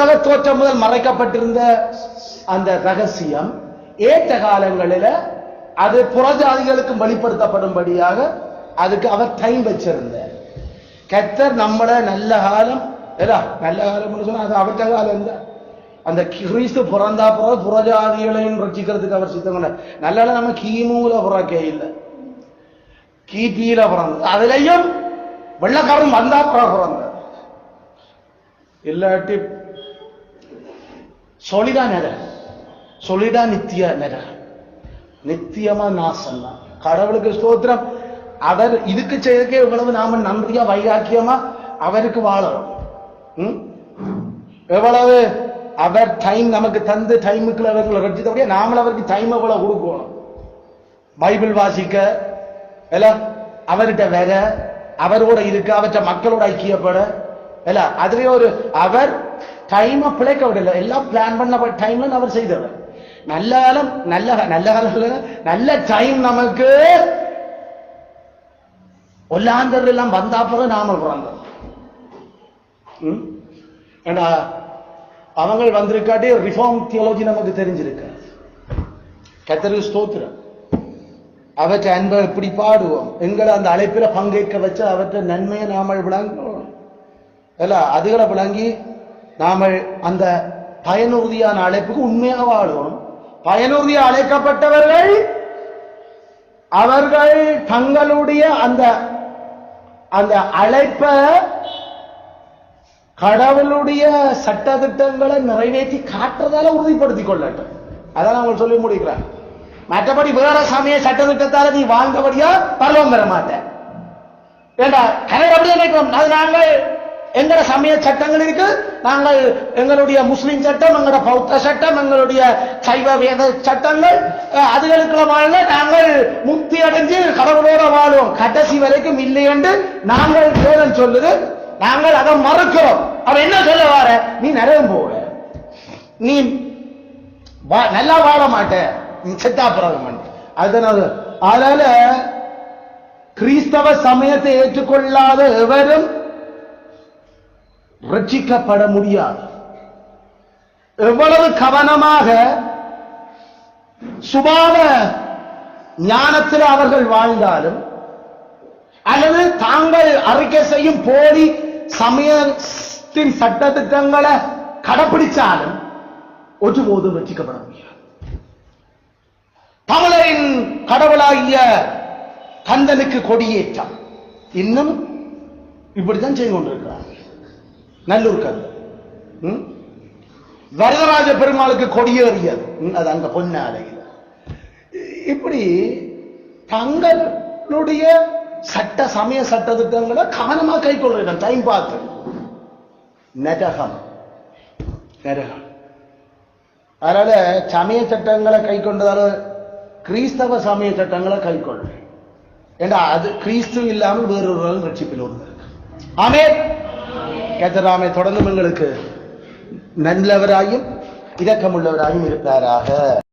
உலக தோற்றம் முதல் மறைக்கப்பட்டிருந்த அந்த ரகசியம் ஏற்ற காலங்களில அது புறஜாதிகளுக்கும் வெளிப்படுத்தப்படும்படியாக அதுக்கு அவர் டைம் வச்சிருந்தார். கத்தர் நம்மள நல்ல காலம் நல்ல காலம்னு சொன்னா அது அவர்த்த காலம் தான் அந்த கிறிஸ்து பிறந்தா பிறகு புறஜாதிகளையும் ரட்சிக்கிறதுக்கு அவர் சித்தம் நல்ல நம்ம கீமூல பிறக்கே இல்லை. கிபியில பிறந்தது. அதுலயும் வெள்ளக்காரன் வந்தா பிறகு பிறந்த இல்லாட்டி சொலிடா நர சொலிடா நித்திய நர நித்தியமா நான் தான் கடவுளுக்கு ஸ்தோத்திரம் அவர் இதுக்கு செய்யறதுக்கே எவ்வளவு நாம நன்றியா வைராக்கியமா அவருக்கு வாழறோம் ம்? எவ்வளவு அவர் டைம் நமக்கு தந்து டைமுக்குள்ள அவர்களை ரட்சித்தபடியே நாமளும் அவருக்கு டைம் எவ்வளவு கொடுக்கணும் பைபிள் வாசிக்க இல்ல அவர்கிட்ட வேற அவரோட இருக்க அவற்ற மக்களோட ஐக்கியப்பட இல்ல அதுலயே ஒரு அவர் டைமை பிழைக்க விடல எல்லாம் பிளான் பண்ண டைம்ல அவர் செய்தவர் நல்ல காலம் நல்ல நல்ல காலத்துல நல்ல டைம் நமக்கு ஒல்லாந்தர் எல்லாம் வந்தா பிறகு நாம பிறந்தோம் ஏன்னா அவங்க வந்திருக்காட்டி ரிஃபார்ம் தியாலஜி நமக்கு தெரிஞ்சிருக்கு கத்தருக்கு ஸ்தோத்திரம் அவற்றை அன்பை இப்படி பாடுவோம் எங்களை அந்த அழைப்பில் பங்கேற்க வச்சு அவற்றை நன்மையை நாமல் விளங்குவோம் இல்ல அதுகளை விளங்கி நாம அந்த பயனுறுதியான அழைப்புக்கு உண்மையாக வாழுவோம். பயனுறுதியாக அழைக்கப்பட்டவர்கள் அவர்கள் தங்களுடைய அந்த அந்த அழைப்பை கடவுளுடைய சட்ட திட்டங்களை நிறைவேற்றி காட்டுறதால உறுதிப்படுத்திக் கொள்ளட்டும். அதான் அவங்க சொல்லி முடிக்கிறார் மற்றபடி வேற சட்ட திட்டத்தால் நீ வாழ்ந்தபடியா பரவம் பெற மாட்டேன். ஏண்டா கனவு அப்படியே நினைக்கிறோம் அது நாங்கள் எங்கட சமய சட்டங்கள் இருக்கு. நாங்கள் எங்களுடைய முஸ்லிம் சட்டம் எங்களோட பௌத்த சட்டம் எங்களுடைய சைவ வேத சட்டங்கள் அதுகளுக்குள்ள வாழல நாங்கள் முக்தி அடைஞ்சு கடவுளோட வாழும் கடைசி வரைக்கும் இல்லை என்று நாங்கள் வேதம் சொல்லுது. நாங்கள் அதை மறுக்கிறோம். அவர் என்ன சொல்ல வார? நீ நரகம் போவ. நீ வா- நல்லா வாழ மாட்ட. நீ செத்தா பிறகு அதனால அதனால கிறிஸ்தவ சமயத்தை ஏற்றுக்கொள்ளாத எவரும் ரட்சிக்கப்பட முடியாது எவ்வளவு கவனமாக சுபாவ ஞானத்தில் அவர்கள் வாழ்ந்தாலும் அல்லது தாங்கள் அறிக்கை செய்யும் போலி சமயத்தின் சட்டத்திட்டங்களை கடைபிடிச்சாலும் ஒருபோதும் ரட்சிக்கப்பட முடியாது தமிழரின் கடவுளாகிய கந்தனுக்கு கொடியேற்றம். இன்னும் இப்படித்தான் செய்து கொண்டிருக்கிறார்கள். நல்லூர் கந்தன் வரதராஜ பெருமாளுக்கு கொடியேறியது. அது அங்க பொன்னாலையில் இப்படி தங்களுடைய சட்ட சமய சட்ட திட்டங்களை கவனமா கை கொள்ளுங்க. டைம் பார்த்து. நரகம். நரகம். அதனால சமய சட்டங்களை கை கொண்டதால கிறிஸ்தவ சமய சட்டங்களை கை கொள்ள ஏண்டா அது கிறிஸ்து இல்லாமல் வேறொரு ரட்சிப்பில் ஒன்று இருக்கு ஆமே கஜராமை தொடர்ந்தும் எங்களுக்கு நல்லவராயும் இரக்கமுள்ளவராயும் இருப்பாராக.